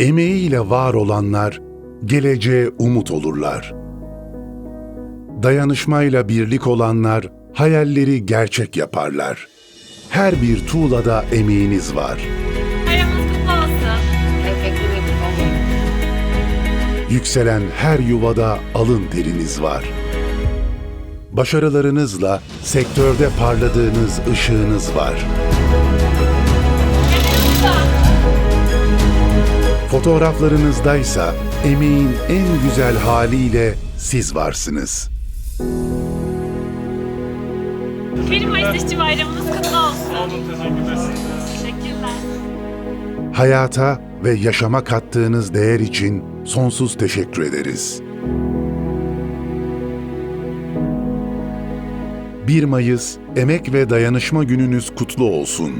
Emeğiyle var olanlar geleceğe umut olurlar. Dayanışmayla birlik olanlar hayalleri gerçek yaparlar. Her bir tuğlada emeğiniz var. Yükselen her yuvada alın teriniz var. Başarılarınızla sektörde parladığınız ışığınız var. Fotoğraflarınızdaysa emeğin en güzel haliyle siz varsınız. 1 Mayıs İşçi Bayramınız kutlu olsun. Sağ olun, teşekkürler. Teşekkürler. Hayata ve yaşama kattığınız değer için sonsuz teşekkür ederiz. 1 Mayıs Emek ve Dayanışma Gününüz kutlu olsun.